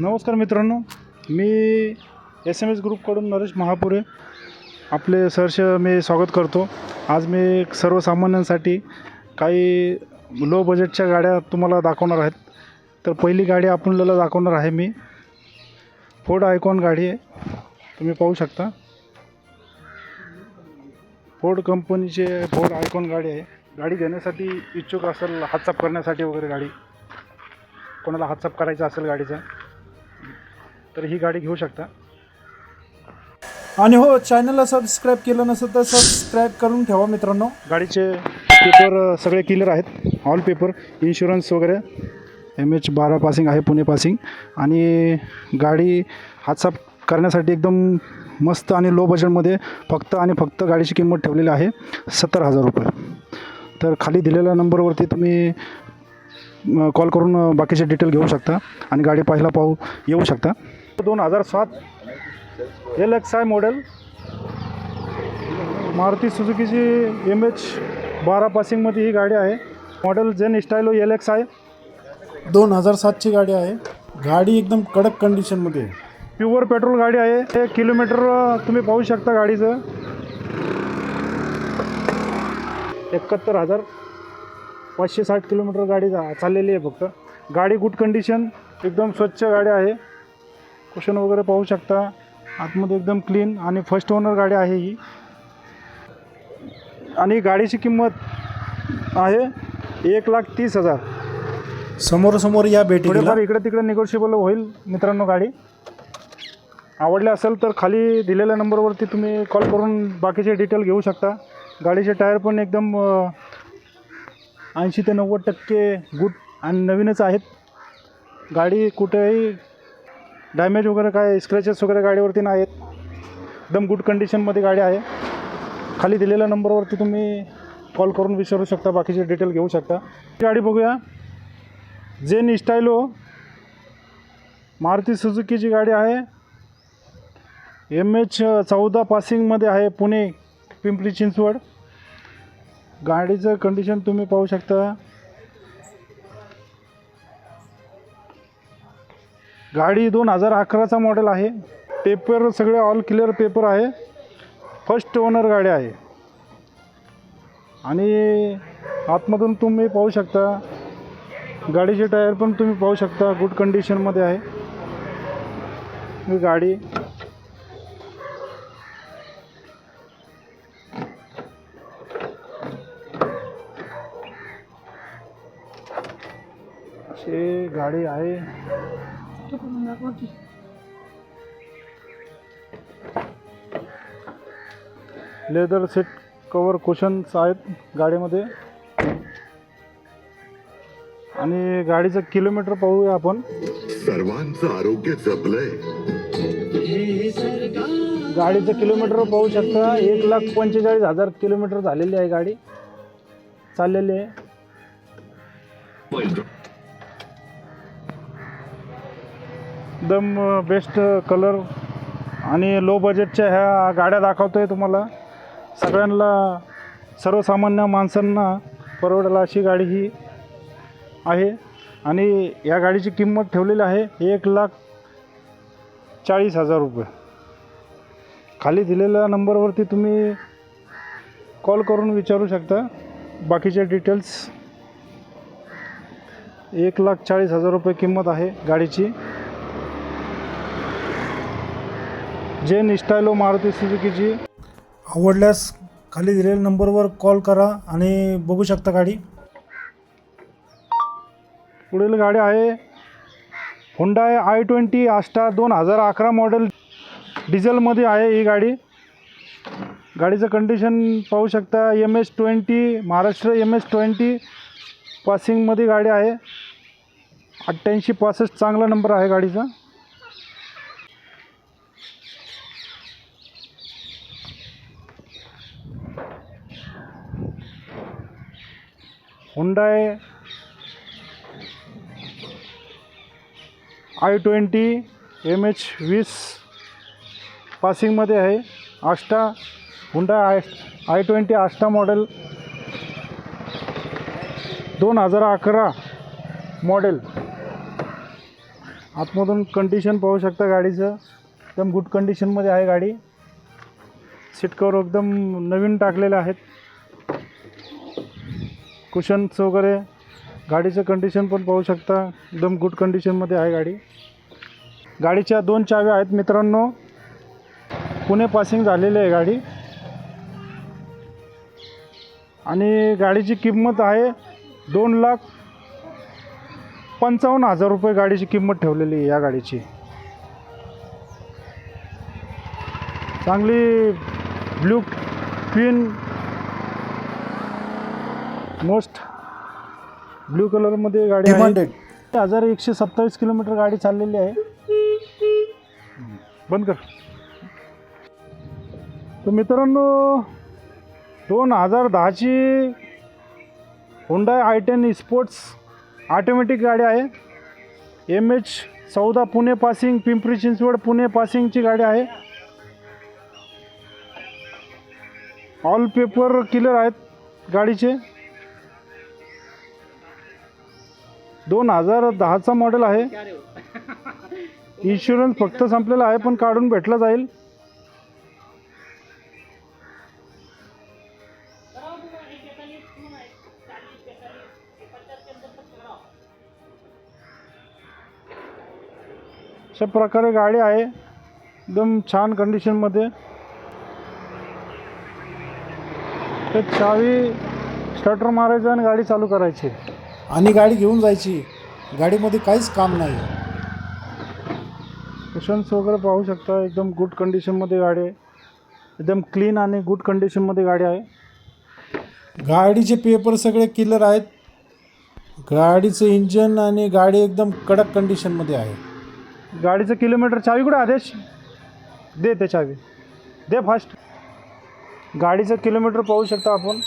नमस्कार मित्रांनो मी एस एम एस ग्रुपकडून नरेश महापुरे. आपले सहर्ष मी स्वागत करतो. आज मी सर्वसामान्यांसाठी काही लो बजेटच्या गाड्या तुम्हाला दाखवणार आहेत. तर पहिली गाडी आपल्याला दाखवणार आहे मी. फोर्ड आयकॉन गाडी आहे. तुम्ही पाहू शकता. फोर्ड कंपनीचे फोर्ड आयकॉन गाडी आहे. गाडी घेण्यासाठी इच्छुक असेल हातसाप करण्यासाठी वगैरे गाडी. कोणाला हातसाप करायचा असेल गाडीचा. तर ही गाडी घेऊ शकता. आणि हो चॅनलला सबस्क्राईब केलं नसेल तर सबस्क्राईब करून ठेवा मित्रांनो. गाडीचे पेपर सगळे क्लिअर आहेत. ऑल पेपर इन्शुरन्स वगैरे एम एच बारा पासिंग आहे पुणे पासिंग आणि गाडी हातसाप करण्यासाठी एकदम मस्त आणि लो बजेटमध्ये फक्त आणि फक्त गाडीची किंमत ठेवलेली आहे सत्तर हजार रुपये. तर खाली दिलेल्या नंबरवरती तुम्ही कॉल करून बाकीचे डिटेल घेऊ शकता. आणि गाडी पाहायला पाहू येऊ शकता. दोन हजार सात L X I model Maruti सुझुकीची M H बारा पासिंगमध्ये ही गाडी आहे. Model Zen stylo L X आहे दोन हजार सातची गाडी आहे. गाडी एकदम कडक कंडिशनमध्ये. प्युअर पेट्रोल गाडी आहे. हे किलोमीटर तुम्ही पाहू शकता गाडीचं. एकाहत्तर हजार पाचशे साठ किलोमीटर गाडी चाललेली आहे फक्त. गाडी गुड कंडिशन एकदम स्वच्छ गाडी आहे. कुशन वगैरे पाहू शकता. आतमध्ये एकदम क्लीन आणि फर्स्ट ओनर गाडी आहे ही. आणि गाडीची किंमत आहे एक लाख तीस हजार. समोरासमोर या भेटी थोडेफार इकडे तिकडे निगोशिएबल होईल मित्रांनो गाडी. आवडली असेल तर खाली दिलेल्या नंबरवरती तुम्ही कॉल करून बाकीचे डिटेल घेऊ शकता. गाडीचे टायर पण एकदम ऐंशी ते नव्वद टक्के गुड आणि नवीनच आहेत. गाडी कुठेही डॅमेज वगैरे काय स्क्रॅचेस वगैरे गाडीवरती नाही आहेत एकदम गुड कंडिशनमध्ये गाडी आहे. खाली दिलेल्या नंबरवरती तुम्ही कॉल करून विचारू शकता बाकीचे डिटेल घेऊ शकता. गाडी बघूया. जेन स्टायलो मारुती सुजुकीची गाडी आहे. एम एच चौदा पासिंगमध्ये आहे पुणे पिंपरी चिंचवड. गाडीचं कंडिशन तुम्ही पाहू शकता. गाडी दोन हजार अकराचा मॉडेल आहे. पेपर सगळे ऑल क्लिअर पेपर आहे. फर्स्ट ओनर गाडी आहे. आणि आतमधून तुम्ही पाहू शकता गाडीचे टायर पण तुम्ही पाहू शकता गुड कंडिशनमध्ये आहे. ही गाडी. गाडी आहे. लेदर सीट कवर कुशन्स आहेत गाडीमध्ये. आणि गाडीचं किलोमीटर पाहूया आपण. सर्वांचं आरोग्य जपलंय. गाडीचं किलोमीटर पाहू शकता. एक लाख पंचेचाळीस हजार किलोमीटर झालेली आहे गाडी. चाललेली आहे. एकदम बेस्ट कलर आणि लो बजेटच्या ह्या गाड्या दाखवतो आहे तुम्हाला. सगळ्यांना सर्वसामान्य माणसांना परवडेल अशी गाडी ही आहे. आणि या गाडीची किंमत ठेवलेली आहे एक लाख चाळीस हजार रुपये. खाली दिलेल्या नंबरवरती तुम्ही कॉल करून विचारू शकता. बाकीचे डिटेल्स एक लाख चाळीस हजार रुपये किंमत आहे गाडीची. जेन स्टायलो मारुती सुझुकीची आवडल्यास खाली दिलेल्या नंबरवर कॉल करा आणि बघू शकता गाडी. पुढील गाडी आहे हुंडाय आय ट्वेंटी आस्टा दोन हजार अकरा मॉडेल डिझेलमध्ये आहे ही गाडी. गाडीचं कंडिशन पाहू शकता M H twenty Maharashtra M H twenty पासिंगमध्ये गाडी आहे. अठ्ठ्याऐंशी पासष्ट चांगला नंबर आहे गाडीचा. Hyundai I twenty M H वीस पासिंगमध्ये आहे. Ashta Hyundai I I twenty Ashta model. दोन हजार अकरा मॉडेल. आतमधून कंडिशन पाहू शकता गाडीचं. एकदम गुड कंडिशनमध्ये आहे गाडी. सीट कवर एकदम नवीन टाकलेले आहेत. कुशन्स वगैरे गाडीचं कंडिशन पण पाहू शकता. एकदम गुड कंडिशनमध्ये आहे गाडी. गाडीच्या दोन चाव्या आहेत मित्रांनो. पुणे पासिंग झालेली आहे गाडी. आणि गाडीची किंमत आहे दोन लाख पंचावन्न हजार रुपये गाडीची किंमत ठेवलेली आहे या गाडीची. चांगली ब्ल्यू क्वीन मोस्ट ब्ल्यू कलरमध्ये गाडी डिमांडेड हजार एकशे सत्तावीस किलोमीटर गाडी चाललेली आहे. बंद कर. तर मित्रांनो दोन हजार दहाची Honda I ten sports automatic गाडी आहे. एम एच चौदा पुणे पासिंग पिंपरी चिंचवड पुणे पासिंगची गाडी आहे. ऑल पेपर किलर आहेत गाडीचे. दोन हजार दहाचा मॉडेल आहे. इन्शुरन्स फक्त संपलेला आहे पण काढून भेटला जाईल. अशा प्रकारे गाडी आहे एकदम छान कंडिशनमध्ये तर चावी स्टार्टर मारायचं आणि गाडी चालू करायची. आणि गाडी घेऊन जायची. गाडीमध्ये काहीच काम नाही. कुशन्स वगैरे पाहू शकता एकदम गुड कंडिशनमध्ये गाडी आहे. एकदम क्लीन आणि गुड कंडिशनमध्ये गाडी आहे. गाडीचे पेपर सगळे क्लिअर आहेत. गाडीचं इंजन आणि गाडी एकदम कडक कंडिशनमध्ये आहे. गाडीचं किलोमीटर चावी कुठे आदेश? दे ते चावी. दे फास्ट गाडीचं किलोमीटर पाहू शकता आपण.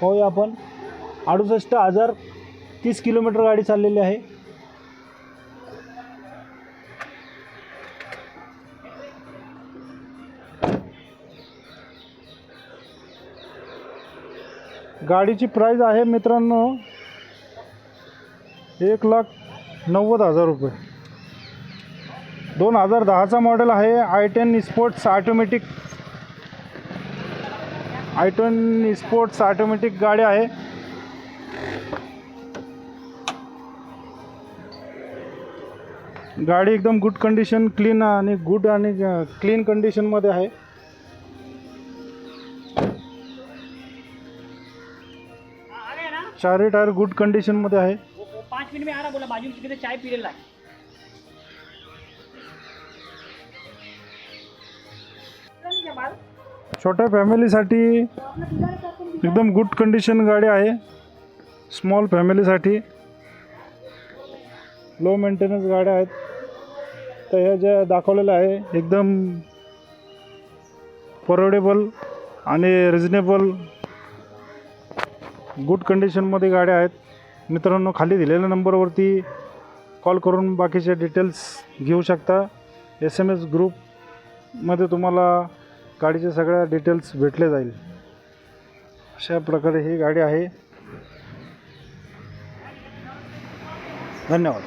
पाहूया आपण. अडुसष्ट हजार तीस किलोमीटर गाडी चाललेली आहे. गाडीची प्राईज आहे मित्रांनो एक लाख नव्वद हजार रुपये. दोन हजार दहाचा मॉडेल आहे I ten sports automatic I ten sports automatic गाडी आहे. गाडी एकदम गुड कंडिशन क्लीन आणि गुड आणि क्लीन कंडिशनमध्ये आहे. चारही टायर गुड कंडिशनमध्ये आहे. पाँच मिनट में आ रहा बोला बाजू ने चाय पी ले ला के बाद छोट्या फॅमिलीसाठी एकदम गुड कंडिशन गाडी आहे. स्मॉल फॅमिलीसाठी लो मेंटेनन्स गाड्या आहेत. तर हे ज्या दाखवलेलं आहे एकदम परवडेबल आणि रिजनेबल गुड कंडिशनमध्ये गाड्या आहेत. मित्रांनो खाली दिलेल्या नंबरवरती कॉल करून बाकीचे डिटेल्स घेऊ शकता. एस एम एस ग्रुपमध्ये तुम्हाला गाडीचे सगळ्या डिटेल्स भेटले जाईल. अशा प्रकारे ही गाडी आहे. धन्यवाद.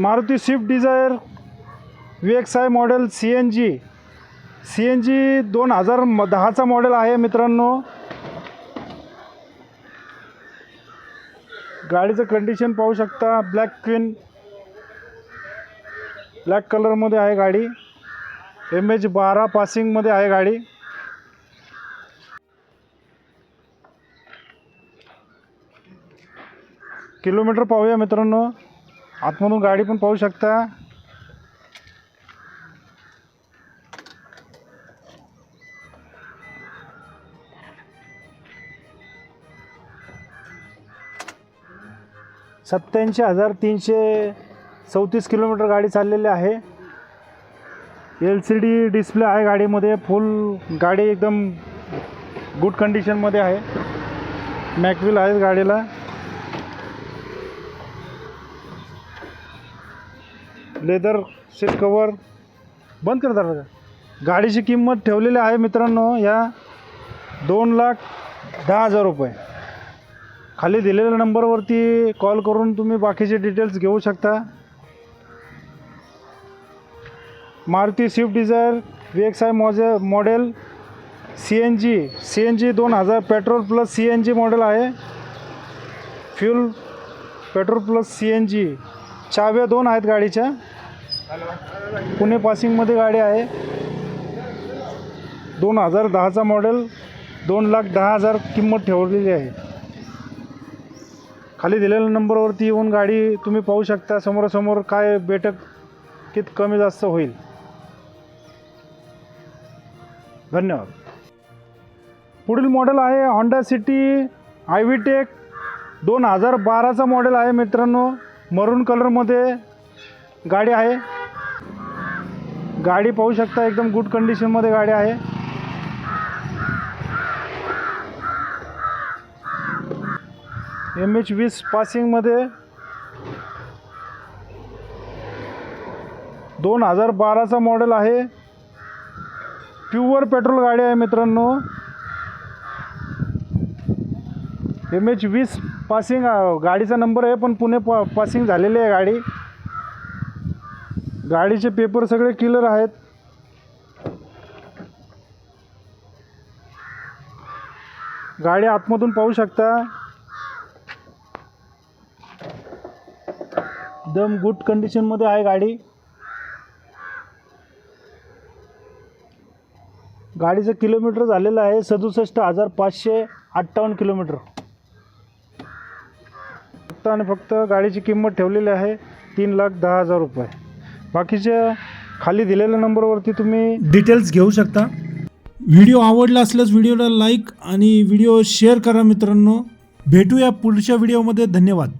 Maruti Swift Dzire V X I model C N G C N G दोन हजार म दहाचा मॉडेल आहे मित्रांनो. गाडीचं कंडिशन पाहू शकता. ब्लॅक क्वीन ब्लॅक कलरमध्ये आहे गाडी. एम एच बारा पासिंगमध्ये आहे गाडी. किलोमीटर पाहूया मित्रांनो. आतमधून गाडी पण पाहू शकता. सत्याऐंशी हजार तीनशे चौतीस किलोमीटर गाडी चाललेली आहे. एल सी डी डिस्प्ले आहे गाडीमध्ये. फुल गाडी एकदम गुड कंडिशनमध्ये आहे. मॅकविल आहे गाडीला. लेदर सीट कवर बंद कर का गाडीची किंमत ठेवलेली आहे मित्रांनो या दोन लाख दहा हजार रुपये. खाली दिलेल्या नंबरवरती कॉल करून तुम्ही बाकीचे डिटेल्स घेऊ शकता. Maruti Swift Dzire V X I मॉजे model C N G C N G दोन हजार petrol plus C N G model आहे. Fuel petrol plus C N G चाव्या दोन आहेत गाडीच्या. पुणे पासिंगमध्ये गाडी आहे. दोन हजार दहाचा मॉडेल दोन लाख दहा हजार किंमत ठेवलेली आहे. खाली दिलेल्या नंबरवरती येऊन गाडी तुम्ही पाहू शकता. समोरासमोर काय बैठक कित कमी जास्त होईल. धन्यवाद. पुढील मॉडेल आहे Honda City I V tech दोन हजार बाराचा मॉडेल आहे मित्रांनो. मरून कलरमध्ये गाडी आहे. गाडी पाहू शकता एकदम गुड कंडिशनमध्ये गाडी आहे. एम एच वीस पासिंगमध्ये दोन हजार बाराचा मॉडेल आहे. प्युअर पेट्रोल गाडी आहे मित्रांनो. एम एच वीस पासिंग गाडीचा नंबर आहे पण पुणे पा पासिंग झालेली आहे गाडी. गाडीचे पेपर सगळे क्लिअर आहेत. गाडी आतमधून पाहू शकता. एकदम गुड कंडिशनमध्ये आहे गाडी. गाडीचं किलोमीटर झालेलं आहे सदुसष्ट हजार पाचशे अठ्ठावन्न किलोमीटर फक्त आणि फक्त गाडीची किंमत ठेवलेली आहे तीन लाख दहा हजार रुपये. बाकीच्या खाली दिलेल्या नंबरवरती तुम्ही डिटेल्स घेऊ शकता. व्हिडिओ आवडला असल्यास व्हिडिओला लाईक आणि व्हिडिओ शेअर करा मित्रांनो. भेटूया पुढच्या व्हिडिओमध्ये धन्यवाद.